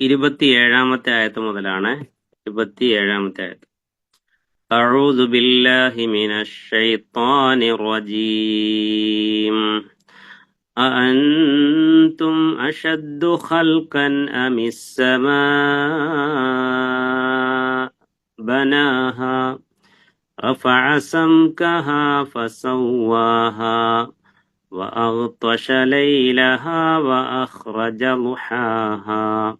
ഇരുപത്തിയേഴാമത്തെ ആയത്ത് മുതലാണ് ഇരുപത്തിയേഴാമത്തെ ആയത്ത് أعوذ بالله من الشيطان الرجيم أأنتم أشد خلقا أم السماء بناها رفع سمكها فسواها وأغطش ليلها وأخرج ضحاها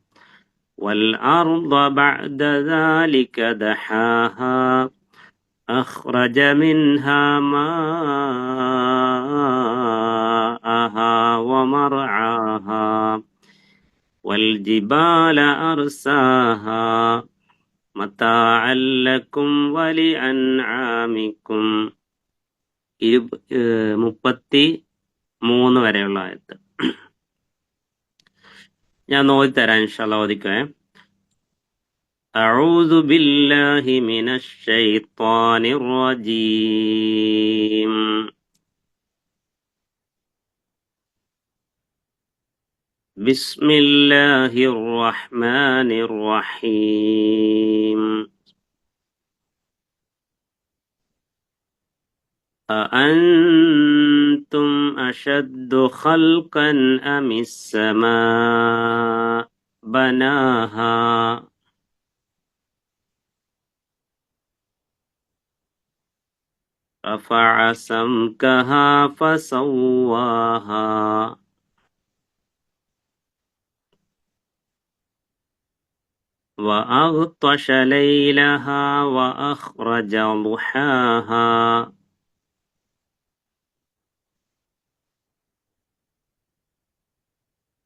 والأرض بعد ذلك دحاها أخرج منها ماءها ومرعاها والجبال أرساها متاعا لكم ولأنعامكم മുപ്പത്തി മൂന്ന് വരെയുള്ള ആയത്ത് ഞാൻ ഓതിത്തരാം ഇൻഷാല്ല ഓദിക്കേ أعوذ بالله من الشيطان الرجيم بسم الله الرحمن الرحيم أأنتم أشد خلقا أم السماء؟ بناها. رفع سمكها فسواها. وأغطش ليلها وأخرج ضحاها.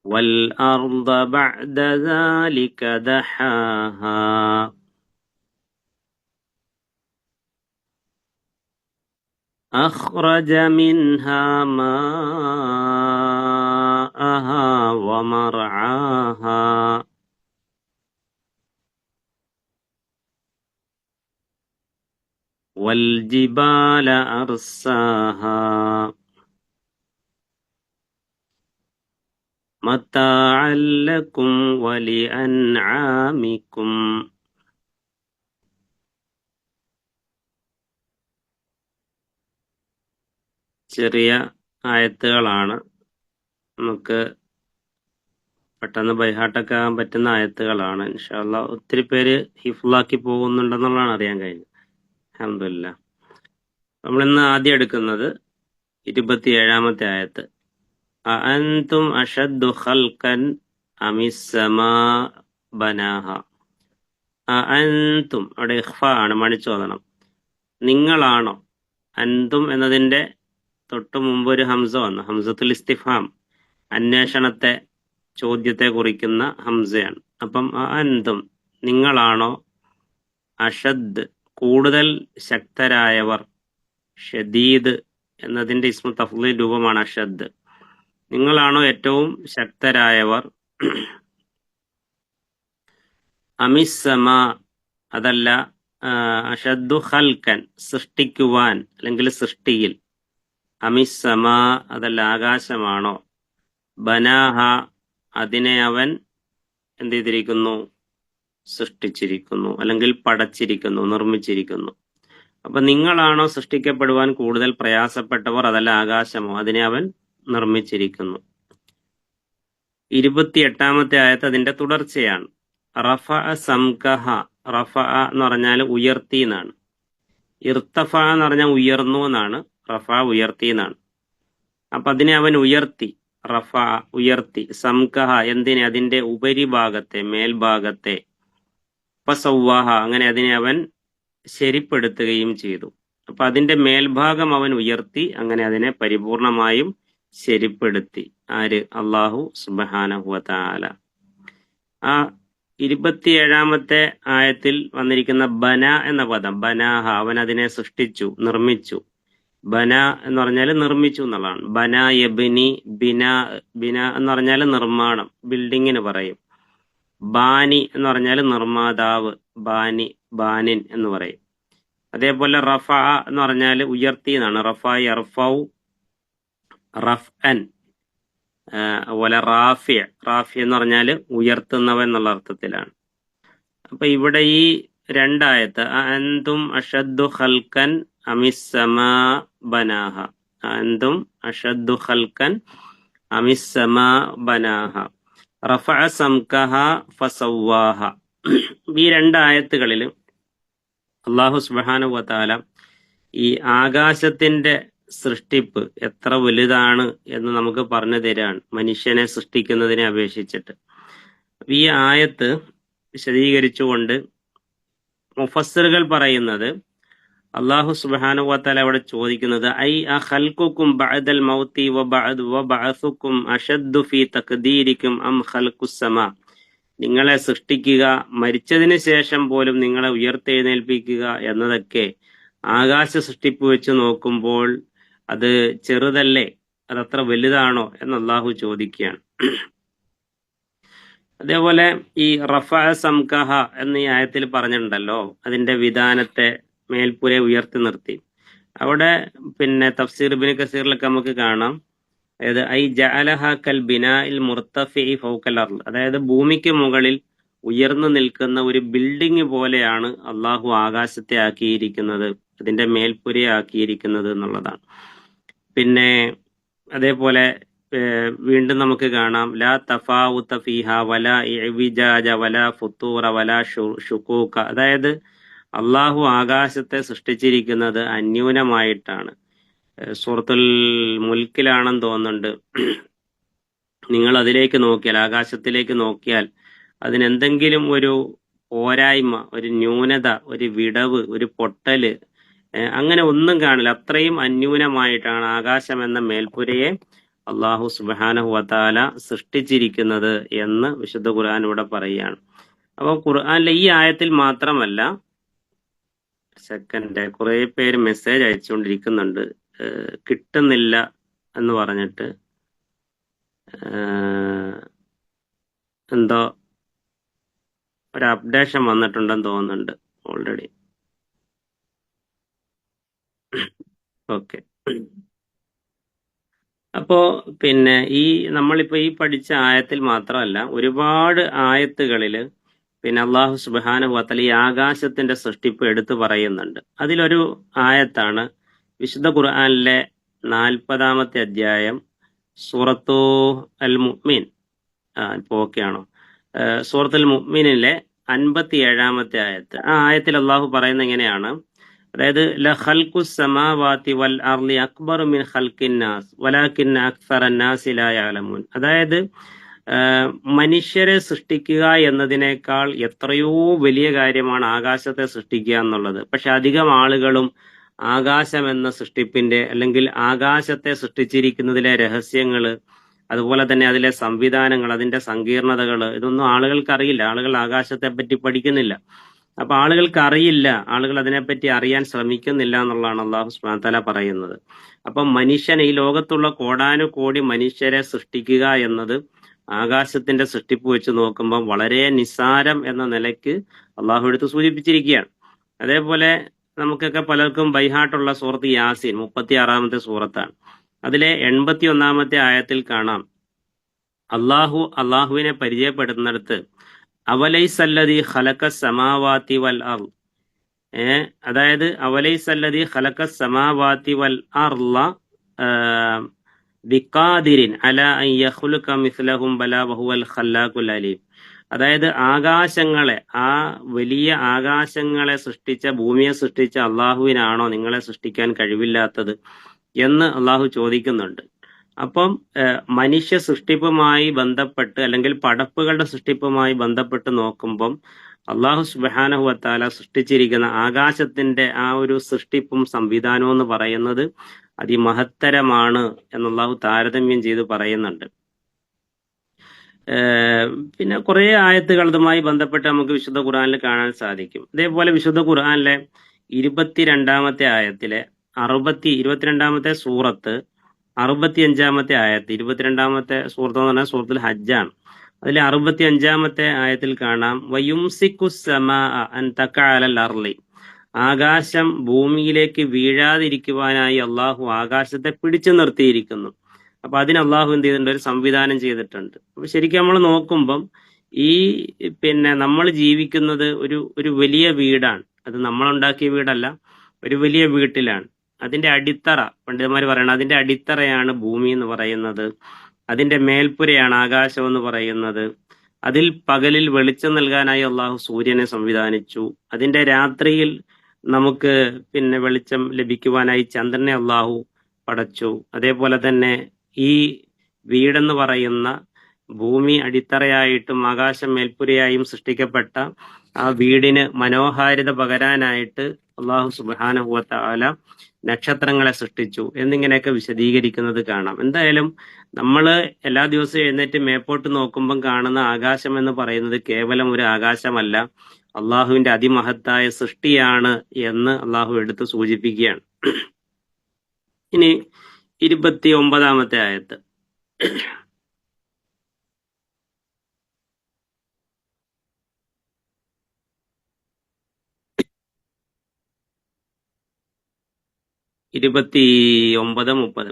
والأرض بعد ذلك دحاها. أخرج منها ماءها ومرعاها. والجبال أرساها. മത്താഅല്ലക്കും വലി അൻആമിക്കും ചെറിയ ആയത്തുകളാണ്. നമുക്ക് പെട്ടെന്ന് ബൈഹാട്ടൊക്കെ ആകാൻ പറ്റുന്ന ആയത്തുകളാണ്. ഇൻഷാല്ല ഒത്തിരി പേര് ഹിഫ്ലാക്കി പോകുന്നുണ്ടെന്നുള്ളതാണ് അറിയാൻ കഴിഞ്ഞത്. അഹമ്മദില്ല നമ്മളിന്ന് ആദ്യം എടുക്കുന്നത് ഇരുപത്തിയേഴാമത്തെ ആയത്ത്. അഅൻതും അഷദ്ദു ഖൽഖൻ അമിസ്സമാ ബനാഹ. അഅൻതും അവിടെ ഇഖ്ഫ ആണ് മണിച്ചോദനം നിങ്ങളാണോ? അൻതും എന്നതിന്റെ തൊട്ട് മുമ്പ് ഒരു ഹംസ വന്നു. ഹംസത്തുൽ ഇസ്തിഫാം അന്വേഷണത്തെ ചോദ്യത്തെ കുറിക്കുന്ന ഹംസയാണ്. അപ്പം അൻതും നിങ്ങളാണോ? അഷദ് കൂടുതൽ ശക്തരായവർ ഷദീദ് എന്നതിന്റെ ഇസ്മു തഫ്ലീൽ രൂപമാണ് അഷദ് നിങ്ങളാണോ ഏറ്റവും ശക്തരായവർ? അമിസമ അതല്ല അഷദ്ദു ഹൽക്കൻ സൃഷ്ടിക്കുവാൻ അല്ലെങ്കിൽ സൃഷ്ടിയിൽ. അമിസമ അതല്ല ആകാശമാണോ? ബനാഹ അതിനെ അവൻ എന്ത് ചെയ്തിരിക്കുന്നു? സൃഷ്ടിച്ചിരിക്കുന്നു അല്ലെങ്കിൽ പടച്ചിരിക്കുന്നു നിർമ്മിച്ചിരിക്കുന്നു. അപ്പൊ നിങ്ങളാണോ സൃഷ്ടിക്കപ്പെടുവാൻ കൂടുതൽ പ്രയാസപ്പെട്ടവർ അതല്ല ആകാശമോ? അതിനെ അവൻ നിർമ്മിച്ചിരിക്കുന്നു. ഇരുപത്തിയെട്ടാമത്തെ ആയത്ത് അതിന്റെ തുടർച്ചയാണ്. റഫ സംകഹ റഫ എന്ന് പറഞ്ഞാൽ ഉയർത്തി എന്നാണ്. ഇർത്തഫ എന്ന് പറഞ്ഞാൽ ഉയർന്നു എന്നാണ് റഫ ഉയർത്തി എന്നാണ്. അപ്പൊ അതിനെ അവൻ ഉയർത്തി റഫ ഉയർത്തി സംകഹ എന്തിനെ? അതിന്റെ ഉപരിഭാഗത്തെ മേൽഭാഗത്തെ. പസൗവാഹ അങ്ങനെ അതിനെ അവൻ ശരിപ്പെടുത്തുകയും ചെയ്തു. അപ്പൊ അതിന്റെ മേൽഭാഗം അവൻ ഉയർത്തി അങ്ങനെ അതിനെ പരിപൂർണമായും ശരിപ്പെടുത്തി. ആര്? അള്ളാഹു സുബാനഹുല ആ ഇരുപത്തിയേഴാമത്തെ ആയത്തിൽ വന്നിരിക്കുന്ന ബന എന്ന പദം ബനാഹ അവൻ അതിനെ സൃഷ്ടിച്ചു നിർമ്മിച്ചു. ബന എന്ന് പറഞ്ഞാൽ നിർമ്മിച്ചു എന്നുള്ളതാണ്. ബന യബിനി ബിന ബിന എന്ന് പറഞ്ഞാൽ നിർമ്മാണം ബിൽഡിങ്ങിന് പറയും. ബാനി എന്ന് പറഞ്ഞാൽ നിർമ്മാതാവ് ബാനി ബാനിൻ എന്ന് പറയും. അതേപോലെ റഫ എന്ന് പറഞ്ഞാൽ ഉയർത്തി എന്നാണ്. റഫ യർഫൗ റഫ് അൻ അതുപോലെ റാഫി. റാഫി എന്ന് പറഞ്ഞാൽ ഉയർത്തുന്നവ എന്നുള്ള അർത്ഥത്തിലാണ്. അപ്പൊ ഇവിടെ ഈ രണ്ടായത്ത് അന്തും അഷദ്ദു ഹൽക്കൻ അമിസമാ ബനാഹ. അന്തും അഷദ്ദു ഹൽക്കൻ അമിസമാ ബനാഹ. റഫ സംകഹ ഫസവാഹ ഈ രണ്ടായത്തുകളിൽ അള്ളാഹു സുബ്ഹാനഹു വതആല ഈ ആകാശത്തിന്റെ സൃഷ്ടിപ്പ് എത്ര വലുതാണ് എന്ന് നമുക്ക് പറഞ്ഞു തരാണ് മനുഷ്യനെ സൃഷ്ടിക്കുന്നതിനെ അപേക്ഷിച്ചിട്ട്. ഈ ആയത്ത് വിശദീകരിച്ചുകൊണ്ട് മുഫസ്സറുകൾ പറയുന്നത് അള്ളാഹു സുബ്ഹാനഹു വതആല അവിടെ ചോദിക്കുന്നത് ഐ അഖൽഖുക്കും ബഅദൽ മൗത്തി വ വ അഷദ്ദു ഫി തക്ദീരിക്കും അം ഹൽക്കുസമ സമാ. നിങ്ങളെ സൃഷ്ടിക്കുക മരിച്ചതിന് ശേഷം പോലും നിങ്ങളെ ഉയർത്തെഴുന്നേൽപ്പിക്കുക എന്നതൊക്കെ ആകാശ സൃഷ്ടിപ്പ് വെച്ച് നോക്കുമ്പോൾ അത് ചെറുതല്ലേ? അതത്ര വലുതാണോ എന്ന് അള്ളാഹു ചോദിക്കുകയാണ്. അതേപോലെ ഈ റഫ സംകഹ എന്ന ഈ ആയത്തിൽ പറഞ്ഞിട്ടുണ്ടല്ലോ അതിന്റെ വിധാനത്തെ മേൽപ്പുരെ ഉയർത്തി നിർത്തി. അവിടെ പിന്നെ തഫ്സീർ ബിൻ കസീറിലൊക്കെ നമുക്ക് കാണാം. അതായത് ഐ ജഅലഹ കൽ ബിനാഇൽ മുർത്തഫി ഫൗക്കൽ അർൾ അതായത് ഭൂമിക്ക് മുകളിൽ ഉയർന്നു നിൽക്കുന്ന ഒരു ബിൽഡിംഗ് പോലെയാണ് അള്ളാഹു ആകാശത്തെ ആക്കിയിരിക്കുന്നത് അതിന്റെ മേൽപ്പുരയാക്കിയിരിക്കുന്നത് എന്നുള്ളതാണ്. പിന്നെ അതേപോലെ വീണ്ടും നമുക്ക് കാണാം. ലാ തഫാവുത്ത ഫീഹ വല ഇവിജാജ വല ഫുത്തൂറ വല ഷുക്കൂക്ക. അതായത് അള്ളാഹു ആകാശത്തെ സൃഷ്ടിച്ചിരിക്കുന്നത് അന്യൂനമായിട്ടാണ്. സുഹൃത്തുൽ മുൽക്കിലാണെന്ന് തോന്നുന്നുണ്ട്. നിങ്ങൾ അതിലേക്ക് നോക്കിയാൽ ആകാശത്തിലേക്ക് നോക്കിയാൽ അതിനെന്തെങ്കിലും ഒരു പോരായ്മ ഒരു ന്യൂനത ഒരു വിടവ് ഒരു പൊട്ടൽ അങ്ങനെ ഒന്നും കാണില്ല. അത്രയും അന്യൂനമായിട്ടാണ് ആകാശം എന്ന മേൽപ്പുരയെ അള്ളാഹു സുബാനഹു വതാല സൃഷ്ടിച്ചിരിക്കുന്നത് എന്ന് വിശുദ്ധ ഖുർആൻ ഇവിടെ പറയുകയാണ്. അപ്പോൾ ഖുർആനിലെ ഈ ആയത്തിൽ മാത്രമല്ല സെക്കൻഡ് കുറെ പേര് മെസ്സേജ് അയച്ചുകൊണ്ടിരിക്കുന്നുണ്ട്. കിട്ടുന്നില്ല എന്ന് പറഞ്ഞിട്ട്. എന്തോ ഒരു അപ്ഡേഷൻ വന്നിട്ടുണ്ടെന്ന് തോന്നുന്നുണ്ട് ഓൾറെഡി ഓക്കെ. അപ്പോ പിന്നെ ഈ നമ്മളിപ്പോ ഈ പഠിച്ച ആയത്തിൽ മാത്രമല്ല ഒരുപാട് ആയത്തുകളിൽ പിന്നെ അള്ളാഹു വതആല ഈ ആകാശത്തിന്റെ സൃഷ്ടിപ്പ് എടുത്തു പറയുന്നുണ്ട്. അതിലൊരു ആയത്താണ് വിശുദ്ധ ഖുർആാനിലെ നാൽപ്പതാമത്തെ അധ്യായം സൂറത്തു അൽ മുഹ്മീൻ ആ ഇപ്പൊ ഓക്കെ ആണോ? ഏഹ് സൂറത്തുൽ മുഹ്മീനിലെ അൻപത്തി ഏഴാമത്തെ ആയത്ത്. ആ ആയത്തിൽ അള്ളാഹു പറയുന്ന എങ്ങനെയാണ്? അതായത് ലഖൽഖു സമാവാതി വൽ അർളി അക്ബർ മിൻ ഖൽഖിൻ നാസ് നാസി ലാ യഅലമൂൻ. അതായത് മനുഷ്യരെ സൃഷ്ടിക്കുക എന്നതിനേക്കാൾ എത്രയോ വലിയ കാര്യമാണ് ആകാശത്തെ സൃഷ്ടിക്കുക എന്നുള്ളത്. പക്ഷെ അധികം ആളുകളും ആകാശം എന്ന സൃഷ്ടിപ്പിന്റെ അല്ലെങ്കിൽ ആകാശത്തെ സൃഷ്ടിച്ചിരിക്കുന്നതിലെ രഹസ്യങ്ങൾ അതുപോലെ തന്നെ അതിലെ സംവിധാനങ്ങൾ അതിന്റെ സങ്കീർണതകൾ ഇതൊന്നും ആളുകൾക്ക് അറിയില്ല. ആളുകൾ ആകാശത്തെ പറ്റി പഠിക്കുന്നില്ല. അപ്പൊ ആളുകൾക്ക് അറിയില്ല ആളുകൾ അതിനെപ്പറ്റി അറിയാൻ ശ്രമിക്കുന്നില്ല എന്നുള്ളതാണ് അള്ളാഹു വതആല പറയുന്നത്. അപ്പൊ മനുഷ്യൻ ഈ ലോകത്തുള്ള കോടാനുകോടി മനുഷ്യരെ സൃഷ്ടിക്കുക എന്നത് ആകാശത്തിന്റെ സൃഷ്ടിപ്പ് വെച്ച് നോക്കുമ്പോൾ വളരെ നിസാരം എന്ന നിലയ്ക്ക് അള്ളാഹു എടുത്ത് സൂചിപ്പിച്ചിരിക്കുകയാണ്. അതേപോലെ നമുക്കൊക്കെ പലർക്കും ബൈഹാട്ടുള്ള സൂറത്ത് യാസീൻ മുപ്പത്തി ആറാമത്തെ സൂറത്താണ്. അതിലെ എൺപത്തി ഒന്നാമത്തെ ആയത്തിൽ കാണാം. അള്ളാഹു അള്ളാഹുവിനെ പരിചയപ്പെടുന്നിടത്ത് അവലൈസല്ലതി ഖലക സമാവാത്തി വൽ അർ. ഏ അതായത് അവലൈസല്ലതി ഖലക സമാവാത്തി വൽ അർല അല അൻ യഖ്ലുക മിസ്ലഹും ബല വഹുവൽ ഖല്ലാഖുൽ അലീം. അതായത് ആകാശങ്ങളെ ആ വലിയ ആകാശങ്ങളെ സൃഷ്ടിച്ച ഭൂമിയെ സൃഷ്ടിച്ച അള്ളാഹുവിനാണോ നിങ്ങളെ സൃഷ്ടിക്കാൻ കഴിവില്ലാത്തത് എന്ന് അള്ളാഹു ചോദിക്കുന്നുണ്ട്. അപ്പം മനുഷ്യ സൃഷ്ടിപ്പുമായി ബന്ധപ്പെട്ട് അല്ലെങ്കിൽ പടപ്പുകളുടെ സൃഷ്ടിപ്പുമായി ബന്ധപ്പെട്ട് നോക്കുമ്പം അള്ളാഹു സുബ്ഹാനഹു വത്താല സൃഷ്ടിച്ചിരിക്കുന്ന ആകാശത്തിന്റെ ആ ഒരു സൃഷ്ടിപ്പും സംവിധാനവും എന്ന് പറയുന്നത് അതിമഹത്തരമാണ് എന്ന് അള്ളാഹു താരതമ്യം ചെയ്ത് പറയുന്നുണ്ട്. പിന്നെ കുറെ ആയത്തുകൾ അതുമായി ബന്ധപ്പെട്ട് നമുക്ക് വിശുദ്ധ ഖുർആനിൽ കാണാൻ സാധിക്കും. അതേപോലെ വിശുദ്ധ ഖുർആനിലെ ഇരുപത്തിരണ്ടാമത്തെ ആയത്തിലെ അറുപത്തി ഇരുപത്തിരണ്ടാമത്തെ സൂറത്ത് അറുപത്തി അഞ്ചാമത്തെ ആയത്ത് ഇരുപത്തിരണ്ടാമത്തെ സുഹൃത്ത് എന്ന് പറഞ്ഞാൽ സൂറത്തുൽ ഹജ്ജാണ്. അതിലെ അറുപത്തി അഞ്ചാമത്തെ ആയത്തിൽ കാണാം വയുംസിക്കു സമാ അൻ തക്കഅലൽ അർളി ആകാശം ഭൂമിയിലേക്ക് വീഴാതിരിക്കുവാനായി അള്ളാഹു ആകാശത്തെ പിടിച്ചു നിർത്തിയിരിക്കുന്നു. അപ്പൊ അതിന് അള്ളാഹു എന്ത് ചെയ്തിട്ടുണ്ട്? ഒരു സംവിധാനം ചെയ്തിട്ടുണ്ട്. അപ്പൊ ശരിക്കും നമ്മൾ നോക്കുമ്പം ഈ പിന്നെ നമ്മൾ ജീവിക്കുന്നത് ഒരു ഒരു വലിയ വീടാണ്. അത് നമ്മൾ ഉണ്ടാക്കിയ വീടല്ല ഒരു വലിയ വീട്ടിലാണ്. അതിന്റെ അടിത്തറ പണ്ഡിതന്മാർ പറയണം അതിന്റെ അടിത്തറയാണ് ഭൂമി എന്ന് പറയുന്നത്. അതിന്റെ മേൽപ്പുരയാണ് ആകാശം എന്ന് പറയുന്നത്. അതിൽ പകലിൽ വെളിച്ചം നൽകാനായി അള്ളാഹു സൂര്യനെ സംവിധാനിച്ചു. അതിന്റെ രാത്രിയിൽ നമുക്ക് പിന്നെ വെളിച്ചം ലഭിക്കുവാനായി ചന്ദ്രനെ അള്ളാഹു പടച്ചു. അതേപോലെ തന്നെ ഈ വീടെന്ന് പറയുന്ന ഭൂമി അടിത്തറയായിട്ടും ആകാശം മേൽപ്പുരയായും സൃഷ്ടിക്കപ്പെട്ട ആ വീടിന് മനോഹാരിത പകരാനായിട്ട് അള്ളാഹു സുബാനുഭവത്ത ആല നക്ഷത്രങ്ങളെ സൃഷ്ടിച്ചു എന്നിങ്ങനെയൊക്കെ വിശദീകരിക്കുന്നത് കാണാം. എന്തായാലും നമ്മൾ എല്ലാ ദിവസവും എഴുന്നേറ്റ് മേപ്പോട്ട് നോക്കുമ്പം കാണുന്ന ആകാശം എന്ന് പറയുന്നത് കേവലം ഒരു ആകാശമല്ല. അള്ളാഹുവിന്റെ അതിമഹത്തായ സൃഷ്ടിയാണ് എന്ന് അള്ളാഹു എടുത്ത് സൂചിപ്പിക്കുകയാണ്. ഇനി ഇരുപത്തി ഒമ്പതാമത്തെ ആയത്ത്. ഇരുപത്തി ഒമ്പത് മുപ്പത്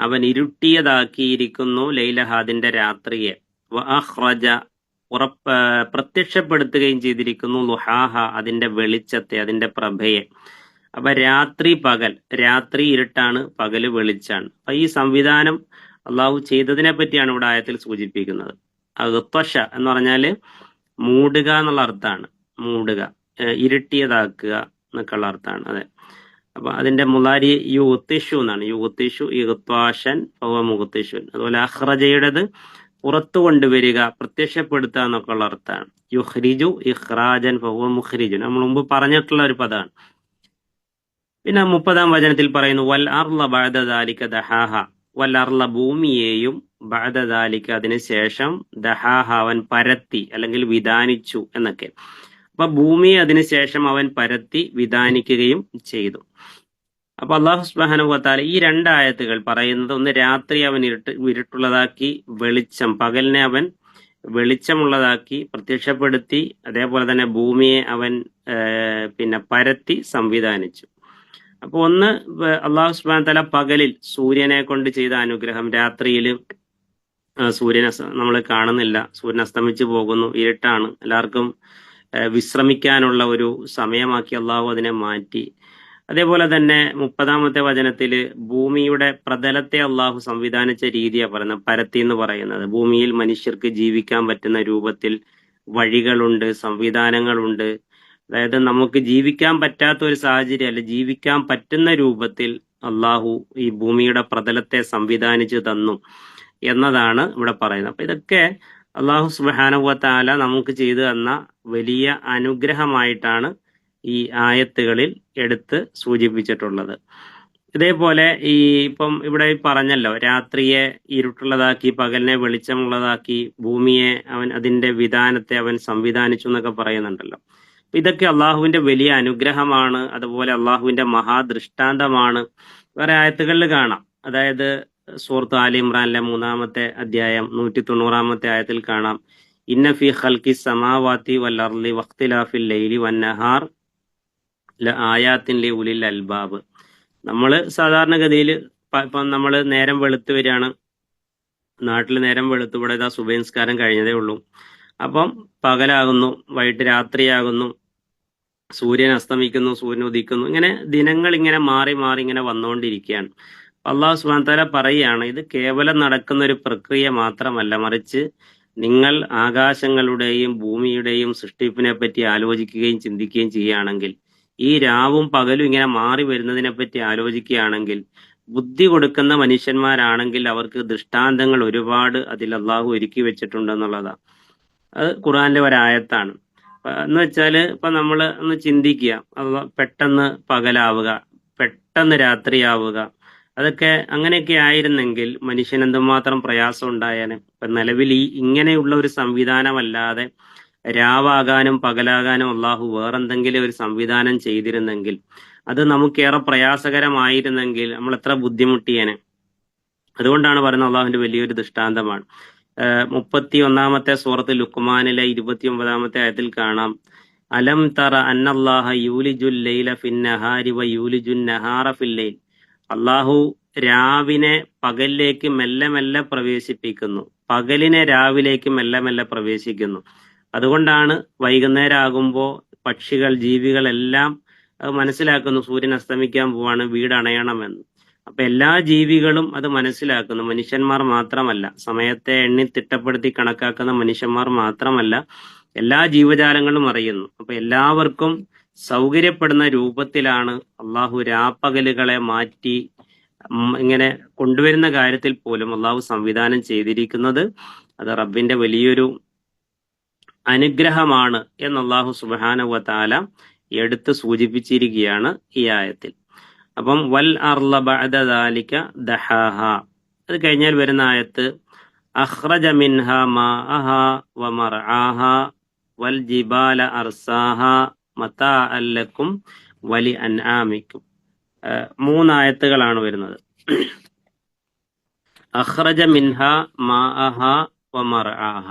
അവൻ ഇരുട്ടിയതാക്കിയിരിക്കുന്നു ലൈലഹ അതിന്റെ രാത്രിയെ. ഉറപ്പ് പ്രത്യക്ഷപ്പെടുത്തുകയും ചെയ്തിരിക്കുന്നു ലുഹാഹ അതിന്റെ വെളിച്ചത്തെ അതിന്റെ പ്രഭയെ. അപ്പൊ രാത്രി പകൽ രാത്രി ഇരുട്ടാണ് പകൽ വെളിച്ചാണ്. അപ്പൊ ഈ സംവിധാനം അള്ളാഹു ചെയ്തതിനെ പറ്റിയാണ് ഇവിടെ ആയത്തിൽ സൂചിപ്പിക്കുന്നത്. അകത്വശ എന്ന് പറഞ്ഞാൽ മൂടുക എന്നുള്ള അർത്ഥമാണ്. മൂടുക ഇരുട്ടിയതാക്കുക എന്നൊക്കെയുള്ള അർത്ഥമാണ്. അതെ. അപ്പൊ അതിന്റെ മുലാരി യുത്തിഷു എന്നാണ്. യുത്തിഷു ഇഹ്ത്വാഷൻ മുഹത്തിഷു അതുപോലെ അഹ്റജയുടേത് പുറത്തു കൊണ്ടുവരിക പ്രത്യക്ഷപ്പെടുത്തുക എന്നൊക്കെ ഉള്ള അർത്ഥമാണ് യുഹ്രിജു ഇഹ്റാജൻ ഫഹുവ നമ്മൾ മുമ്പ് പറഞ്ഞിട്ടുള്ള ഒരു പദമാണ്. പിന്നെ മുപ്പതാം വചനത്തിൽ പറയുന്നു വൽ അർല ബഅദാലിക ദഹാഹ. വൽ അർല ഭൂമിയെയും ബഅദാലിക അതിനുശേഷം ദഹാഹ അവൻ പരത്തി അല്ലെങ്കിൽ വിധാനിച്ചു എന്നൊക്കെ. അപ്പൊ ഭൂമിയെ അതിനുശേഷം അവൻ പരത്തി വിധാനിക്കുകയും ചെയ്തു. അപ്പൊ അള്ളാഹു സുബ്ഹാനഹു വതാല ഈ രണ്ടായത്തുകൾ പറയുന്നത് ഒന്ന് രാത്രി അവൻ ഇരുട്ട് ഇരുട്ടുള്ളതാക്കി വെളിച്ചം പകലിനെ അവൻ വെളിച്ചമുള്ളതാക്കി പ്രത്യക്ഷപ്പെടുത്തി അതേപോലെ തന്നെ ഭൂമിയെ അവൻ പിന്നെ പരത്തി സംവിധാനിച്ചു. അപ്പൊ ഒന്ന് അള്ളാഹു സുബാൻ തല പകലിൽ സൂര്യനെ കൊണ്ട് ചെയ്ത അനുഗ്രഹം രാത്രിയിൽ സൂര്യനെ നമ്മൾ കാണുന്നില്ല. സൂര്യൻ അസ്തമിച്ചു പോകുന്നു ഇരുട്ടാണ്. എല്ലാവർക്കും വിശ്രമിക്കാനുള്ള ഒരു സമയമാക്കി അള്ളാഹു അതിനെ മാറ്റി. അതേപോലെ തന്നെ മുപ്പതാമത്തെ വചനത്തിൽ ഭൂമിയുടെ പ്രതലത്തെ അള്ളാഹു സംവിധാനിച്ച രീതിയാണ് പറയുന്നത് പരത്തി എന്ന് പറയുന്നത്. ഭൂമിയിൽ മനുഷ്യർക്ക് ജീവിക്കാൻ പറ്റുന്ന രൂപത്തിൽ വഴികളുണ്ട് സംവിധാനങ്ങളുണ്ട്. അതായത് നമുക്ക് ജീവിക്കാൻ പറ്റാത്ത ഒരു സാഹചര്യം അല്ല ജീവിക്കാൻ പറ്റുന്ന രൂപത്തിൽ അള്ളാഹു ഈ ഭൂമിയുടെ പ്രതലത്തെ സംവിധാനിച്ചു തന്നു എന്നതാണ് ഇവിടെ പറയുന്നത്. അപ്പൊ ഇതൊക്കെ അള്ളാഹു സുബാനുവത്താല നമുക്ക് ചെയ്തു തന്ന വലിയ അനുഗ്രഹമായിട്ടാണ് ഈ ആയത്തുകളിൽ എടുത്ത് സൂചിപ്പിച്ചിട്ടുള്ളത്. ഇതേപോലെ ഈ ഇപ്പം ഇവിടെ പറഞ്ഞല്ലോ രാത്രിയെ ഇരുട്ടുള്ളതാക്കി പകലിനെ വെളിച്ചമുള്ളതാക്കി ഭൂമിയെ അവൻ അതിന്റെ വിധാനത്തെ അവൻ സംവിധാനിച്ചു എന്നൊക്കെ പറയുന്നുണ്ടല്ലോ. ഇതൊക്കെ അള്ളാഹുവിന്റെ വലിയ അനുഗ്രഹമാണ് അതുപോലെ അള്ളാഹുവിന്റെ മഹാദൃഷ്ടാന്തമാണ്. വേറെ ആയത്തുകളിൽ കാണാം. അതായത് സൂറത്ത് ആലി ഇമ്രാനിലെ മൂന്നാമത്തെ അധ്യായം നൂറ്റി തൊണ്ണൂറാമത്തെ ആയത്തിൽ കാണാം. ഇന്ന ഫി ഹൽക്കി സമാവാത്തി വൽ അർലി വഖ്തിലാഫിൽ ലൈലി വന്നഹാർ ആയാത്തിൻ ലി ഉലിൽ അൽബാബ്. നമ്മൾ സാധാരണഗതിയിൽ ഇപ്പം നമ്മൾ നേരം വെളുത്ത് വരികയാണ്. നാട്ടിൽ നേരം വെളുത്ത് ഇവിടെ ഇതാ സുബൈൻസ്കാരം കഴിഞ്ഞതേ ഉള്ളൂ. അപ്പം പകലാകുന്നു വൈകിട്ട് രാത്രിയാകുന്നു സൂര്യൻ അസ്തമിക്കുന്നു സൂര്യൻ ഉദിക്കുന്നു. ഇങ്ങനെ ദിനങ്ങൾ ഇങ്ങനെ മാറി മാറി ഇങ്ങനെ വന്നുകൊണ്ടിരിക്കുകയാണ്. അള്ളാഹു സുബാൻതല പറയുകയാണ് ഇത് കേവലം നടക്കുന്ന ഒരു പ്രക്രിയ മാത്രമല്ല മറിച്ച് നിങ്ങൾ ആകാശങ്ങളുടെയും ഭൂമിയുടെയും സൃഷ്ടിപ്പിനെ പറ്റി ആലോചിക്കുകയും ചിന്തിക്കുകയും ചെയ്യുകയാണെങ്കിൽ ഈ രാവും പകലും ഇങ്ങനെ മാറി വരുന്നതിനെ പറ്റി ആലോചിക്കുകയാണെങ്കിൽ ബുദ്ധി കൊടുക്കുന്ന മനുഷ്യന്മാരാണെങ്കിൽ അവർക്ക് ദൃഷ്ടാന്തങ്ങൾ ഒരുപാട് അതിൽ അള്ളാഹു ഒരുക്കി വെച്ചിട്ടുണ്ടെന്നുള്ളതാണ് അത് ഖുറാന്റെ ഒരായത്താണ്. എന്ന് വെച്ചാൽ ഇപ്പൊ നമ്മൾ ഒന്ന് ചിന്തിക്കുക പെട്ടെന്ന് പകലാവുക പെട്ടെന്ന് രാത്രിയാവുക അതൊക്കെ അങ്ങനെയൊക്കെ ആയിരുന്നെങ്കിൽ മനുഷ്യൻ എന്തുമാത്രം പ്രയാസം ഉണ്ടായേനെ. ഇപ്പൊ നിലവിൽ ഈ ഇങ്ങനെയുള്ള ഒരു സംവിധാനമല്ലാതെ രാവാകാനും പകലാകാനും അള്ളാഹു വേറെന്തെങ്കിലും ഒരു സംവിധാനം ചെയ്തിരുന്നെങ്കിൽ അത് നമുക്കേറെ പ്രയാസകരമായിരുന്നെങ്കിൽ നമ്മൾ എത്ര ബുദ്ധിമുട്ടിയേനെ. അതുകൊണ്ടാണ് പറയുന്നത് അള്ളാഹുവിന്റെ വലിയൊരു ദൃഷ്ടാന്തമാണ്. മുപ്പത്തി ഒന്നാമത്തെ സൂറത്ത് ലുക്മാനിലെ ഇരുപത്തി ഒമ്പതാമത്തെ ആയത്തിൽ കാണാം. അലം തറ അന്നല്ലാഹ യൂലിജുൽ ലൈല നഹാരി വ യൂലിജുൻ നഹാറ ഫിൽ ലൈൽ. അള്ളാഹു രാവിനെ പകലിലേക്ക് മെല്ലെ മെല്ലെ പ്രവേശിപ്പിക്കുന്നു. പകലിനെ രാവിലേക്ക് മെല്ലെ മെല്ലെ പ്രവേശിക്കുന്നു. അതുകൊണ്ടാണ് വൈകുന്നേരം ആകുമ്പോൾ പക്ഷികൾ ജീവികളെല്ലാം അത് മനസ്സിലാക്കുന്നു. സൂര്യൻ അസ്തമിക്കാൻ പോവാണ് വീട് അണയണമെന്ന്. അപ്പൊ എല്ലാ ജീവികളും അത് മനസ്സിലാക്കുന്നു. മനുഷ്യന്മാർ മാത്രമല്ല സമയത്തെ എണ്ണി തിട്ടപ്പെടുത്തി കണക്കാക്കുന്ന മനുഷ്യന്മാർ മാത്രമല്ല എല്ലാ ജീവജാലങ്ങളും അറിയുന്നു. അപ്പൊ എല്ലാവർക്കും സൗകര്യപ്പെടുന്ന രൂപത്തിലാണ് അള്ളാഹു രാപ്പകലുകളെ മാറ്റി ഇങ്ങനെ കൊണ്ടുവരുന്ന കാര്യത്തിൽ പോലും അള്ളാഹു സംവിധാനം ചെയ്തിരിക്കുന്നത്. അത് റബ്ബിന്റെ വലിയൊരു അനുഗ്രഹമാണ് എന്ന് അള്ളാഹു സുബാനുവ എടുത്ത് സൂചിപ്പിച്ചിരിക്കുകയാണ് ഈ ആയത്തിൽ. അപ്പം വൽ അർല ബഅദ ദാലിക ദഹാഹ. അത് കഴിഞ്ഞാൽ വരുന്ന ആയത്ത് അഹ്റജ മിൻഹ മർആഹ വൽ ജിബാല അർസാഹ മതാഅൻ അല്ലക്കും വലി അൻആമിക്കും. മൂന്നായത്തുകളാണ് വരുന്നത്. അഹ്റജ മിൻഹ മാഅഹ വമർആഹ മർആഹ.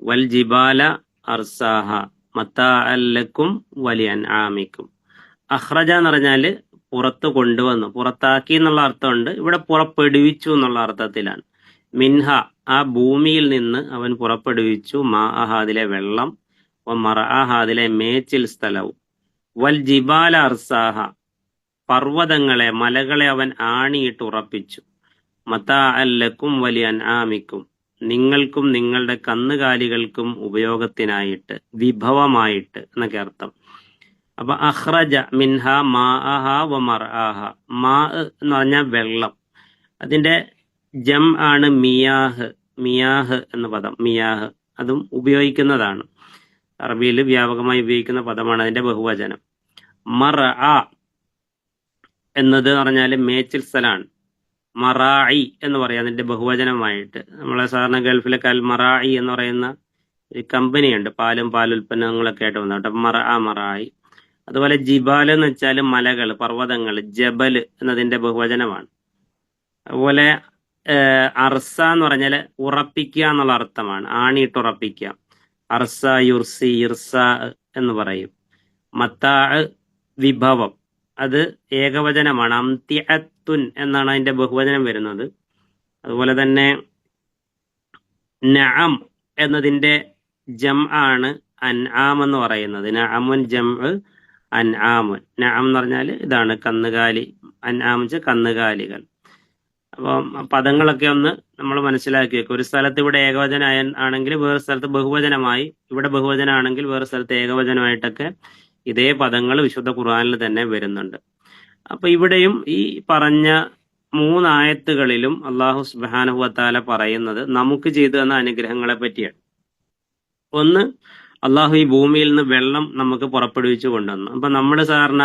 വൽ ജിബാല അർസാഹ. മത്താ അല്ലക്കും വലി അൻആമിക്കും. അഹ്റജ എന്ന് പറഞ്ഞാൽ പുറത്ത് കൊണ്ടുവന്നു. പുറത്താക്കി എന്നുള്ള അർത്ഥമുണ്ട്. ഇവിടെ പുറപ്പെടുവിച്ചു എന്നുള്ള അർത്ഥത്തിലാണ്. മിൻഹ ആ ഭൂമിയിൽ നിന്ന് അവൻ പുറപ്പെടുവിച്ചു. മാ അഹാദിലെ വെള്ളം. മറ അതിലെ മേച്ചിൽ സ്ഥലവും. വൽ ജിബാല അർസാഹ പർവതങ്ങളെ മലകളെ അവൻ ആണിയിട്ട് ഉറപ്പിച്ചു. മതാ അല്ലക്കും വലിയ ആമിക്കും നിങ്ങൾക്കും നിങ്ങളുടെ കന്നുകാലികൾക്കും ഉപയോഗത്തിനായിട്ട് വിഭവമായിട്ട് എന്നൊക്കെ അർത്ഥം. അപ്പൊ അഹ്റജ മിൻഹ മാ അഹ വ മർആഹ മാ എന്ന് പറഞ്ഞാൽ വെള്ളം. അതിന്റെ ജം ആണ് മിയാഹ്. മിയാഹ് എന്ന പദം. മിയാഹ്. അതും ഉപയോഗിക്കുന്നതാണ്. അറബിയിൽ വ്യാപകമായി ഉപയോഗിക്കുന്ന പദമാണ് അതിന്റെ ബഹുവചനം. മറ ആ എന്നത് പറഞ്ഞാൽ മേച്ചിൽ സ്ഥലമാണ് മറായി എന്ന് പറയാം അതിന്റെ ബഹുവചനമായിട്ട്. നമ്മളെ സാധാരണ ഗൾഫിലെ അൽ മറായി എന്ന് പറയുന്ന ഒരു കമ്പനിയുണ്ട്. പാലും പാലുൽപ്പന്നങ്ങളൊക്കെ ആയിട്ട് വന്നിട്ട് മറ ആ മറായി അതുപോലെ ജിബാൽ എന്ന് വെച്ചാൽ മലകൾ പർവതങ്ങൾ ജബൽ എന്നതിന്റെ ബഹുവചനമാണ്. അതുപോലെ അർസ എന്ന് പറഞ്ഞാൽ ഉറപ്പിക്കുക എന്നുള്ള അർത്ഥമാണ്. ആണിയിട്ട് അർസ യുർസി ഇർസ എന്ന് പറയും. മത്താ വിഭവം. അത് ഏകവചനമാണ്. അംതിഅത്തുൻ എന്നാണ് അതിന്റെ ബഹുവചനം വരുന്നത്. അതുപോലെ തന്നെ നഅം എന്നതിന്റെ ജം ആണ് അൻആം എന്ന് പറയുന്നത്. നഅമുൻ ജം അൻആമുൻ. നഅം എന്ന് പറഞ്ഞാൽ ഇതാണ് കന്നുകാലി. അൻആം വെച്ചാൽ കന്നുകാലികൾ. അപ്പം പദങ്ങളൊക്കെ ഒന്ന് നമ്മൾ മനസ്സിലാക്കി വെക്കും ഒരു സ്ഥലത്ത് ഇവിടെ ഏകവചന ആണെങ്കിൽ വേറെ സ്ഥലത്ത് ബഹുവചനമായി. ഇവിടെ ബഹുവചനമാണെങ്കിൽ വേറെ സ്ഥലത്ത് ഏകവചനമായിട്ടൊക്കെ ഇതേ പദങ്ങൾ വിശുദ്ധ ഖുർആാനിൽ തന്നെ വരുന്നുണ്ട്. അപ്പൊ ഇവിടെയും ഈ പറഞ്ഞ മൂന്നായത്തുകളിലും അള്ളാഹു സുബാനഹു വത്താല പറയുന്നത് നമുക്ക് ചെയ്തു തന്ന അനുഗ്രഹങ്ങളെ പറ്റിയാണ്. ഒന്ന് അള്ളാഹു ഈ ഭൂമിയിൽ നിന്ന് വെള്ളം നമുക്ക് പുറപ്പെടുവിച്ചു കൊണ്ടുവന്നു. അപ്പൊ നമ്മൾ സാധാരണ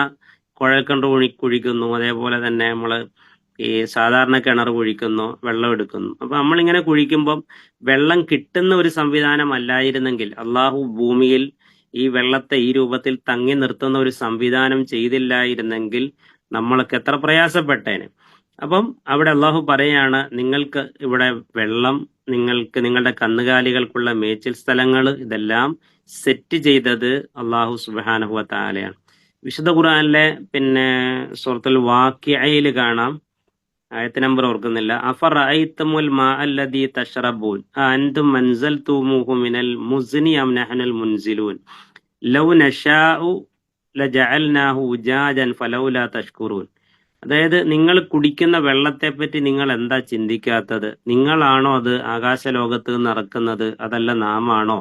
കുഴൽക്കണ്ട് കുഴി കുഴിക്കുന്നു. അതേപോലെ തന്നെ നമ്മൾ ഈ സാധാരണ കിണർ കുഴിക്കുന്നു വെള്ളം എടുക്കുന്നു. അപ്പൊ നമ്മളിങ്ങനെ കുഴിക്കുമ്പം വെള്ളം കിട്ടുന്ന ഒരു സംവിധാനം അല്ലായിരുന്നെങ്കിൽ അള്ളാഹു ഭൂമിയിൽ ഈ വെള്ളത്തെ ഈ രൂപത്തിൽ തങ്ങി നിർത്തുന്ന ഒരു സംവിധാനം ചെയ്തില്ലായിരുന്നെങ്കിൽ നമ്മൾക്ക് എത്ര പ്രയാസപ്പെട്ടേനെ. അപ്പം അവിടെ അള്ളാഹു പറയാണ് നിങ്ങൾക്ക് ഇവിടെ വെള്ളം നിങ്ങൾക്ക് നിങ്ങളുടെ കന്നുകാലികൾക്കുള്ള മേച്ചിൽ സ്ഥലങ്ങൾ ഇതെല്ലാം സെറ്റ് ചെയ്തത് അള്ളാഹു സുബാനഹുവ താലയാണ് വിശുദ്ധ ഖുർആനിലെ പിന്നെ സുഹൃത്തുൽ വാക്യയിൽ കാണാം. ആയത്ത് നമ്പർ ഓർക്കുന്നില്ല. അഫർ ഐത്തമുൽ മാ അല്ലദി തഷ്റബൂൻ. അൻതും മൻസൽ തൂമുഹു മിനൽ മുസ്നി അം നഹ്നുൽ മുൻസിലൂൻ. ലൗ നശാഉ ലജഅൽനാഹു ഉജാജൻ ഫലൗലാ തഷ്കുറൂൻ. അതായത് നിങ്ങൾ കുടിക്കുന്ന വെള്ളത്തെ പറ്റി നിങ്ങൾ എന്താ ചിന്തിക്കാത്തത്? നിങ്ങളാണോ അത് ആകാശലോകത്ത് നിന്ന് ഇറക്കുന്നത് അതല്ല നാം ആണോ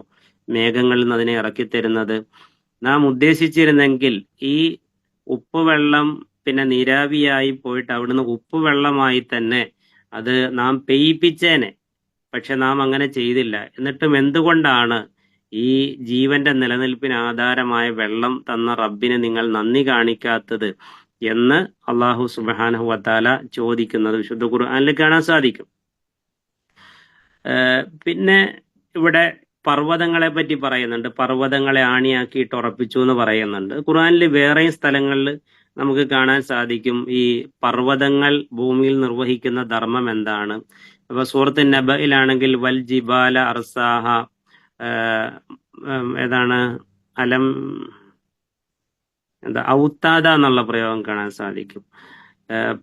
മേഘങ്ങളിൽ നിന്ന് അതിനെ ഇറക്കിത്തരുന്നത്? നാം ഉദ്ദേശിച്ചിരുന്നെങ്കിൽ ഈ ഉപ്പുവെള്ളം പിന്നെ നീരാവിയായി പോയിട്ട് അവിടുന്ന് ഉപ്പുവെള്ളമായി തന്നെ അത് നാം പെയ്യിപ്പിച്ചേനെ. പക്ഷെ നാം അങ്ങനെ ചെയ്തില്ല. എന്നിട്ടും എന്തുകൊണ്ടാണ് ഈ ജീവന്റെ നിലനിൽപ്പിന് ആധാരമായ വെള്ളം തന്ന റബ്ബിന് നിങ്ങൾ നന്ദി കാണിക്കാത്തത് എന്ന് അള്ളാഹു സുബാനഹു വത്താല ചോദിക്കുന്നത് വിശുദ്ധ ഖുർആനിൽ കാണാൻ സാധിക്കും. പിന്നെ ഇവിടെ പർവതങ്ങളെ പറ്റി പറയുന്നുണ്ട്. പർവതങ്ങളെ ആണിയാക്കിയിട്ട് ഉറപ്പിച്ചു എന്ന് പറയുന്നുണ്ട്. ഖുർആനിൽ വേറെയും സ്ഥലങ്ങളിൽ നമുക്ക് കാണാൻ സാധിക്കും ഈ പർവതങ്ങൾ ഭൂമിയിൽ നിർവഹിക്കുന്ന ധർമ്മം എന്താണ്. അപ്പൊ സൂറത്ത് നബയിലാണെങ്കിൽ വൽ ജിബാല അർസാഹ ഏതാണ് അലം എന്താ ഔത്താദ എന്നുള്ള പ്രയോഗം കാണാൻ സാധിക്കും.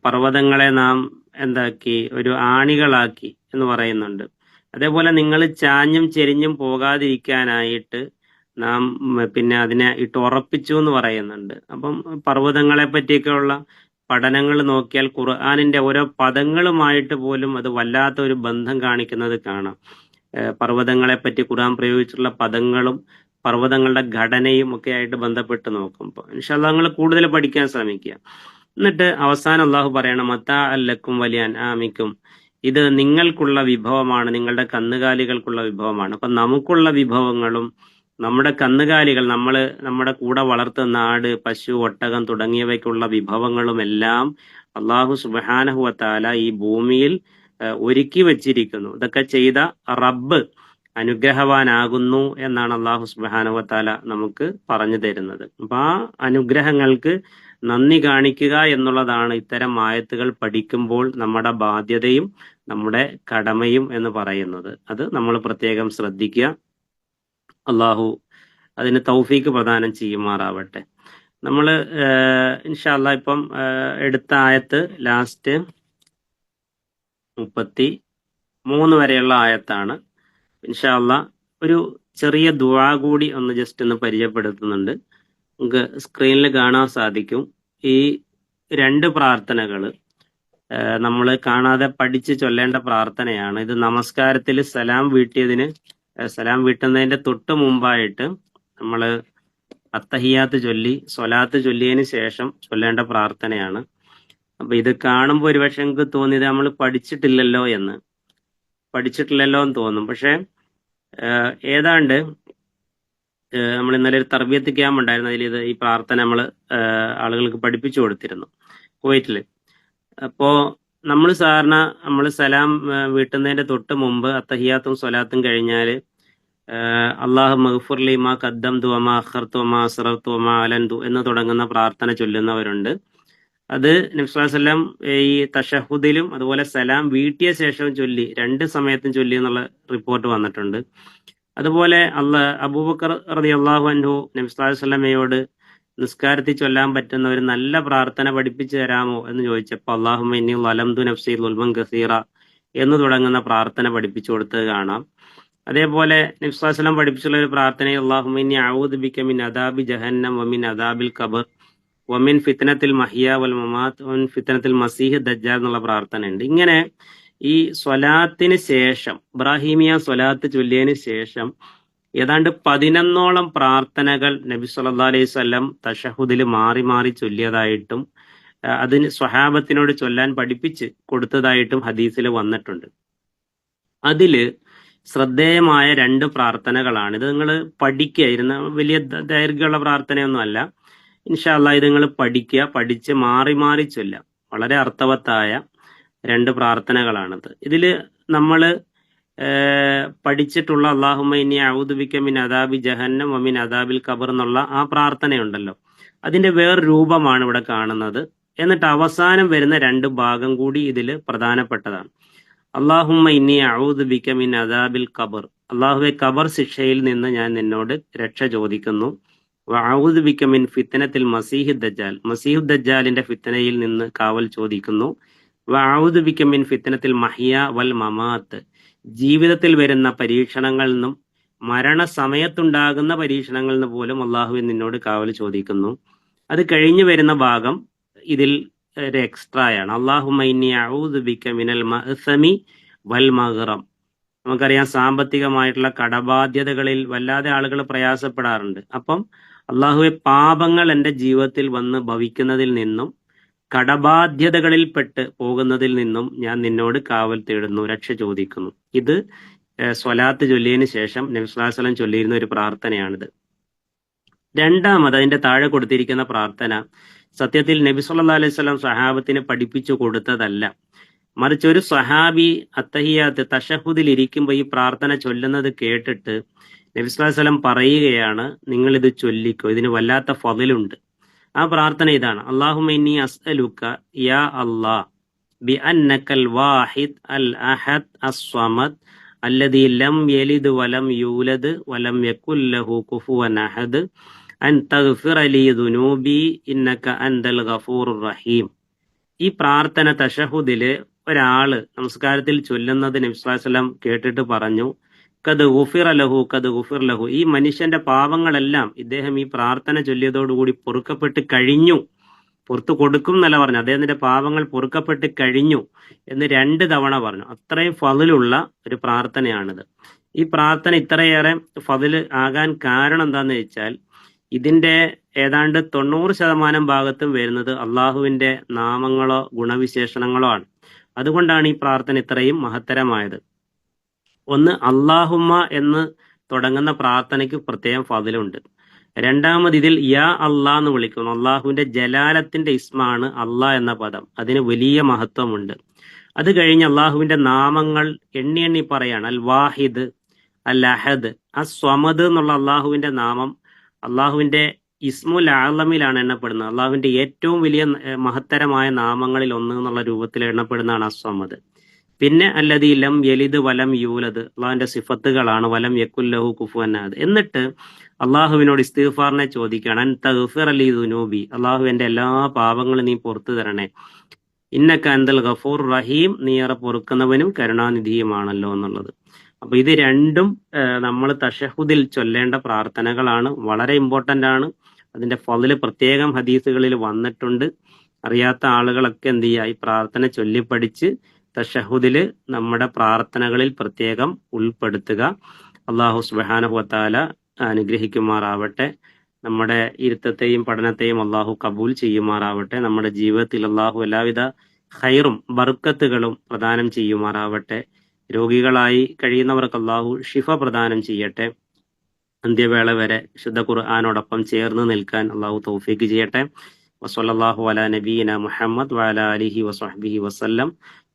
പർവതങ്ങളെ നാം എന്താക്കി ഒരു ആണികളാക്കി എന്ന് പറയുന്നുണ്ട്. അതേപോലെ നിങ്ങൾ ചാഞ്ഞും ചെരിഞ്ഞും പോകാതിരിക്കാനായിട്ട് നാം പിന്നെ അതിനെ ഇട്ട് ഉറപ്പിച്ചു എന്ന് പറയുന്നുണ്ട്. അപ്പം പർവതങ്ങളെ പറ്റിയൊക്കെയുള്ള പഠനങ്ങൾ നോക്കിയാൽ ഖുർആാനിന്റെ ഓരോ പദങ്ങളുമായിട്ട് പോലും അത് വല്ലാത്ത ഒരു ബന്ധം കാണിക്കുന്നത് കാണാം. പർവതങ്ങളെ പറ്റി ഖുർആൻ പ്രയോഗിച്ചിട്ടുള്ള പദങ്ങളും പർവതങ്ങളുടെ ഘടനയും ഒക്കെ ആയിട്ട് ബന്ധപ്പെട്ട് ഇൻഷാല്ല നിങ്ങൾ കൂടുതൽ പഠിക്കാൻ ശ്രമിക്കുക. എന്നിട്ട് അവസാനം അള്ളാഹു പറയണം മത്താ അല്ലക്കും വലിയ അനാമിക്കും ഇത് നിങ്ങൾക്കുള്ള വിഭവമാണ് നിങ്ങളുടെ കന്നുകാലികൾക്കുള്ള വിഭവമാണ്. അപ്പൊ നമുക്കുള്ള വിഭവങ്ങളും നമ്മുടെ കന്നുകാലികൾ നമ്മൾ നമ്മുടെ കൂടെ വളർത്തുന്ന ആട് പശു ഒട്ടകം തുടങ്ങിയവയ്ക്കുള്ള വിഭവങ്ങളും എല്ലാം അള്ളാഹു സുബാനഹുവത്താല ഈ ഭൂമിയിൽ ഒരുക്കി വച്ചിരിക്കുന്നു. ഇതൊക്കെ ചെയ്ത റബ്ബ് അനുഗ്രഹവാനാകുന്നു എന്നാണ് അള്ളാഹു സുബാനുവത്താല നമുക്ക് പറഞ്ഞു തരുന്നത്. അപ്പൊ ആ അനുഗ്രഹങ്ങൾക്ക് നന്ദി കാണിക്കുക എന്നുള്ളതാണ് ഇത്തരം ആയത്തുകൾ പഠിക്കുമ്പോൾ നമ്മുടെ ബാധ്യതയും നമ്മുടെ കടമയും എന്ന് പറയുന്നത്. അത് നമ്മൾ പ്രത്യേകം ശ്രദ്ധിക്കുക. അള്ളാഹു അതിന് തൗഫീക്ക് പ്രദാനം ചെയ്യുമാറാവട്ടെ. നമ്മൾ ഇൻഷാല്ല ഇപ്പം എടുത്ത ആയത്ത് ലാസ്റ്റ് മുപ്പത്തി മൂന്ന് വരെയുള്ള ആയത്താണ്. ഇൻഷാല്ല ഒരു ചെറിയ ദുവാ കൂടി ഒന്ന് ജസ്റ്റ് ഒന്ന് പരിചയപ്പെടുത്തുന്നുണ്ട്. നമുക്ക് സ്ക്രീനിൽ കാണാൻ സാധിക്കും. ഈ രണ്ട് പ്രാർത്ഥനകൾ നമ്മൾ കാണാതെ പഠിച്ച് ചൊല്ലേണ്ട പ്രാർത്ഥനയാണ്. ഇത് നമസ്കാരത്തിൽ സലാം വീട്ടിയതിന് സലാം വീട്ടുന്നതിന്റെ തൊട്ട് മുമ്പായിട്ട് നമ്മൾ അത്തഹിയാത്ത് ചൊല്ലി സ്വലാത്ത് ചൊല്ലിയതിന് ശേഷം ചൊല്ലേണ്ട പ്രാർത്ഥനയാണ്. അപ്പൊ ഇത് കാണുമ്പോൾ ഒരുപക്ഷെ എനിക്ക് തോന്നിയത് നമ്മൾ പഠിച്ചിട്ടില്ലല്ലോ എന്ന്. പഠിച്ചിട്ടില്ലല്ലോ എന്ന് തോന്നും. പക്ഷെ ഏതാണ്ട് നമ്മൾ ഇന്നലെ ഒരു തർബിയത്ത് ക്യാമ്പ് ഉണ്ടായിരുന്നു. അതിൽ ഇത് ഈ പ്രാർത്ഥന നമ്മൾ ആളുകൾക്ക് പഠിപ്പിച്ചു കൊടുത്തിരുന്നു. കുവൈറ്റിൽ അപ്പോ നമ്മൾ സാധാരണ നമ്മൾ സലാം വീട്ടുന്നതിന്റെ തൊട്ട് മുമ്പ് അത്തഹിയാത്തും സ്വലാത്തും കഴിഞ്ഞാൽ അള്ളാഹു മഹഫുർലി മാ കദ്ദം തുവമാ അസ്റ വമാ അലന്തു എന്ന് തുടങ്ങുന്ന പ്രാർത്ഥന ചൊല്ലുന്നവരുണ്ട്. അത് നബ്സാസ്ലം ഈ തഷഹുദിലും അതുപോലെ സലാം വീട്ടിയ ശേഷവും ചൊല്ലി രണ്ട് സമയത്തും ചൊല്ലി എന്നുള്ള റിപ്പോർട്ട് വന്നിട്ടുണ്ട്. അതുപോലെ അല്ല അബൂബക്കർ റതി അള്ളാഹു അൻഹു നബ്സാസ്ലമയോട് നിസ്കാരത്തിൽ ചൊല്ലാൻ പറ്റുന്ന ഒരു നല്ല പ്രാർത്ഥന പഠിപ്പിച്ചു തരാമോ എന്ന് ചോദിച്ചപ്പോൾ അള്ളാഹു ഇന്നി വലംതു നഫ്സി ഉൽമൻ ഖസീറ എന്ന് തുടങ്ങുന്ന പ്രാർത്ഥന പഠിപ്പിച്ചു കൊടുത്തത് കാണാം. അതേപോലെ നിഫ്സാസ്ലം പഠിപ്പിച്ചുള്ള ഒരു പ്രാർത്ഥന അള്ളാഹുമിനി ഇന്നി ഔദ് ബിക മിൻ അദാബി ജഹന്നം വമിൻ അദാബിൽ ഖബർ വമിൻ ഫിത്തനത്തിൽ മഹിയ വൽ മമാത്ത് വമിൻ ഫിത്തനത്തിൽ മസീഹ് ദജ്ജാൽ എന്നുള്ള പ്രാർത്ഥന ഉണ്ട്. ഇങ്ങനെ ഈ സ്വലാത്തിന് ശേഷം ഇബ്രാഹിമിയ സ്വലാത്ത് ചൊല്ലിയതിന് ശേഷം ഏതാണ്ട് പതിനൊന്നോളം പ്രാർത്ഥനകൾ നബി സല്ലാ അലൈഹി സ്വല്ലം തഷഹുദിൽ മാറി മാറി ചൊല്ലിയതായിട്ടും അതിന് സ്വഹാബത്തിനോട് ചൊല്ലാൻ പഠിപ്പിച്ച് കൊടുത്തതായിട്ടും ഹദീസിൽ വന്നിട്ടുണ്ട്. അതിൽ ശ്രദ്ധേയമായ രണ്ട് പ്രാർത്ഥനകളാണ്. ഇത് നിങ്ങൾ പഠിക്കുക ഇരുന്ന വലിയ ദൈർഘ്യമുള്ള പ്രാർത്ഥനയൊന്നും അല്ല. ഇൻഷാല്ല ഇത് നിങ്ങൾ പഠിക്കുക പഠിച്ച് മാറി മാറി ചൊല്ലാം വളരെ അർത്ഥവത്തായ രണ്ട് പ്രാർത്ഥനകളാണിത്. ഇതിൽ നമ്മൾ പഠിച്ചിട്ടുള്ള അള്ളാഹുമ്മ ഇനി ഔദുബിക്ക മിൻ അദാബി ജഹന്നം അമിൻ അദാബിൽ ഖബർ എന്നുള്ള ആ പ്രാർത്ഥനയുണ്ടല്ലോ. അതിന്റെ വേറെ രൂപമാണ് ഇവിടെ കാണുന്നത്. എന്നിട്ട് അവസാനം വരുന്ന രണ്ട് ഭാഗം കൂടി ഇതിൽ പ്രധാനപ്പെട്ടതാണ്. അള്ളാഹുമ്മ ഇനി ഔദുബിക്ക മിൻ അദാബിൽ ഖബർ. അള്ളാഹുവെ ഖബർ ശിക്ഷയിൽ നിന്ന് ഞാൻ നിന്നോട് രക്ഷ ചോദിക്കുന്നു. ഔദുബിക്ക ബിക മിൻ ഫിത്തനത്തിൽ മസീഹ് ദജ്ജാൽ. മസീഹ് ദജ്ജാലിന്റെ ഫിത്തനയിൽ നിന്ന് കാവൽ ചോദിക്കുന്നു. ഔദുബിക്ക ബിക മിൻ ഫിത്തനത്തിൽ മഹിയ വൽ മമാത്ത്. ജീവിതത്തിൽ വരുന്ന പരീക്ഷണങ്ങളിൽ നിന്നും മരണസമയത്തുണ്ടാകുന്ന പരീക്ഷണങ്ങളിൽ നിന്ന് പോലും അള്ളാഹുവിൻ നിന്നോട് കാവൽ ചോദിക്കുന്നു. അത് കഴിഞ്ഞു വരുന്ന ഭാഗം ഇതിൽ ഒരു എക്സ്ട്രായാണ് മഅ്സമി വൽ മഹറം നമുക്കറിയാം സാമ്പത്തികമായിട്ടുള്ള കടബാധ്യതകളിൽ വല്ലാതെ ആളുകൾ പ്രയാസപ്പെടാറുണ്ട്. അപ്പം അള്ളാഹുവെ പാപങ്ങൾ എന്റെ ജീവിതത്തിൽ വന്ന് ഭവിക്കുന്നതിൽ നിന്നും കടബാധ്യതകളിൽ പെട്ട് പോകുന്നതിൽ നിന്നും ഞാൻ നിന്നോട് കാവൽ തേടുന്നു രക്ഷ ചോദിക്കുന്നു. ഇത് സ്വലാത്ത് ചൊല്ലിയതിന് ശേഷം നബിസ്ലാസ്ലം ചൊല്ലിയിരുന്ന ഒരു പ്രാർത്ഥനയാണിത്. രണ്ടാമത് അതിന്റെ താഴെ കൊടുത്തിരിക്കുന്ന പ്രാർത്ഥന സത്യത്തിൽ നബി സല്ലാ അലൈഹി സ്വലം സഹാബത്തിന് പഠിപ്പിച്ചു കൊടുത്തതല്ല. മറിച്ച് ഒരു സഹാബി അത്തഹിയാത്ത് തഷഹുദിൽ ഇരിക്കുമ്പോൾ ഈ പ്രാർത്ഥന ചൊല്ലുന്നത് കേട്ടിട്ട് നബി സ്വല്ലല്ലാഹു അലൈഹി വസല്ലം പറയുകയാണ് നിങ്ങൾ ഇത് ചൊല്ലിക്കോ ഇതിന് വല്ലാത്ത ഫതിലുണ്ട്. ആ പ്രാർത്ഥന ഇതാണ്. അള്ളാഹുമൈനി അസ്അലുക്ക അസ്അലുക യാ അള്ളാ ബി അന്നക്കൽ വാഹിദ് അൽ അഹദ് അസ്വമദ് അല്ലതി ലം യലിദ് വലം യൂലദ് വലം യക്കുല്ലഹു ലഹു കുഫുവൻ അഹദ് അൻ തഗ്ഫിറ ലീ ദുനൂബി ഇന്നക അൻതൽ ഗഫൂർ റഹീം. ഈ പ്രാർത്ഥന തഷഹുദിൽ ഒരാൾ നമസ്കാരത്തിൽ ചൊല്ലുന്നത് നബ്സ്ലാസ്ലം കേട്ടിട്ട് പറഞ്ഞു. കത് ഗുഫിർ ലഹു കത് ഗുഫിർ ലഹു. ഈ മനുഷ്യന്റെ പാപങ്ങളെല്ലാം ഇദ്ദേഹം ഈ പ്രാർത്ഥന ചൊല്ലിയതോടുകൂടി പൊറുക്കപ്പെട്ട് കഴിഞ്ഞു. പുറത്തു കൊടുക്കും എന്നല്ല പറഞ്ഞു അദ്ദേഹത്തിന്റെ പാപങ്ങൾ പൊറുക്കപ്പെട്ട് കഴിഞ്ഞു എന്ന് രണ്ട് തവണ പറഞ്ഞു. അത്രയും ഫതിലുള്ള ഒരു പ്രാർത്ഥനയാണിത്. ഈ പ്രാർത്ഥന ഇത്രയേറെ ഫതിൽ ആകാൻ കാരണം എന്താന്ന് വെച്ചാൽ ഇതിന്റെ ഏതാണ്ട് തൊണ്ണൂറ് ശതമാനം ഭാഗത്തും വരുന്നത് അള്ളാഹുവിന്റെ നാമങ്ങളോ ഗുണവിശേഷണങ്ങളോ ആണ്. അതുകൊണ്ടാണ് ഈ പ്രാർത്ഥന ഇത്രയും മഹത്തരമായത്. ഒന്ന് അള്ളാഹുമ്മ എന്ന് തുടങ്ങുന്ന പ്രാർത്ഥനയ്ക്ക് പ്രത്യേകം ഫതിലുണ്ട് രണ്ടാമത് ഇതിൽ യാ അള്ളാ എന്ന് വിളിക്കുന്നു. അള്ളാഹുവിന്റെ ജലാലത്തിന്റെ ഇസ്മാണ് അള്ളാ എന്ന പദം. അതിന് വലിയ മഹത്വമുണ്ട്. അത് കഴിഞ്ഞ് അള്ളാഹുവിന്റെ നാമങ്ങൾ എണ്ണി എണ്ണി പറയാണ്. അൽ വാഹിദ് അൽ അഹദ് അ സ്വമദ് എന്നുള്ള അള്ളാഹുവിന്റെ നാമം. അള്ളാഹുവിന്റെ ഇസ്മുൽ ആലമിലാണ് എണ്ണപ്പെടുന്നത്. അള്ളാഹുവിന്റെ ഏറ്റവും വലിയ മഹത്തരമായ നാമങ്ങളിൽ ഒന്ന് എന്നുള്ള രൂപത്തിൽ എണ്ണപ്പെടുന്നതാണ് അസ്വമദ് പിന്നെ അല്ലതി ലം യലിദ് വലം യൂലത് അള്ളാഹുവിന്റെ സിഫത്തുകളാണ് വലം യക്കുല്ലഹു കുഫുവന്നാദ് എന്നിട്ട് അള്ളാഹുവിനോട് ഇസ്തിഗ്ഫാറിനെ ചോദിക്കുകയാണ് അൻ തഗ്ഫിർ അലി ദുനൂബി അള്ളാഹു എന്റെ എല്ലാ പാപങ്ങളും നീ പുറത്തു തരണേ. ഇന്നക്ക അന്തൽ ഗഫൂർ റഹീം നീ ഏറെ പൊറുക്കുന്നവനും കരുണാനിധിയുമാണല്ലോ എന്നുള്ളത്. അപ്പൊ ഇത് രണ്ടും നമ്മൾ തഷഹുദിൽ ചൊല്ലേണ്ട പ്രാർത്ഥനകളാണ് വളരെ ഇമ്പോർട്ടന്റ് ആണ്. അതിന്റെ ഫതിൽ പ്രത്യേകം ഹദീസുകളിൽ വന്നിട്ടുണ്ട്. അറിയാത്ത ആളുകളൊക്കെ എന്ത് ചെയ്യുക ഈ പ്രാർത്ഥന ചൊല്ലിപ്പഠിച്ച് തഷഹുദിൽ നമ്മുടെ പ്രാർത്ഥനകളിൽ പ്രത്യേകം ഉൾപ്പെടുത്തുക. അള്ളാഹു സുബാനഹുവത്താല അനുഗ്രഹിക്കുമാറാവട്ടെ. നമ്മുടെ ഇരുത്തത്തെയും പഠനത്തെയും അള്ളാഹു കബൂൽ ചെയ്യുമാറാവട്ടെ. നമ്മുടെ ജീവിതത്തിൽ അള്ളാഹു എല്ലാവിധ ഹൈറും ബർക്കത്തുകളും പ്രദാനം ചെയ്യുമാറാവട്ടെ. രോഗികളായി കഴിയുന്നവർക്ക് അള്ളാഹു ഷിഫ പ്രദാനം ചെയ്യട്ടെ. അന്ത്യവേള വരെ ശുദ്ധ ഖുർആാനോടൊപ്പം ചേർന്ന് നിൽക്കാൻ അള്ളാഹു തൗഫീക്ക് ചെയ്യട്ടെ. വസല്ലാഹു അല നബീന മുഹമ്മദ് വാല അലിഹി വസ്ഹബിഹി വസല്ലം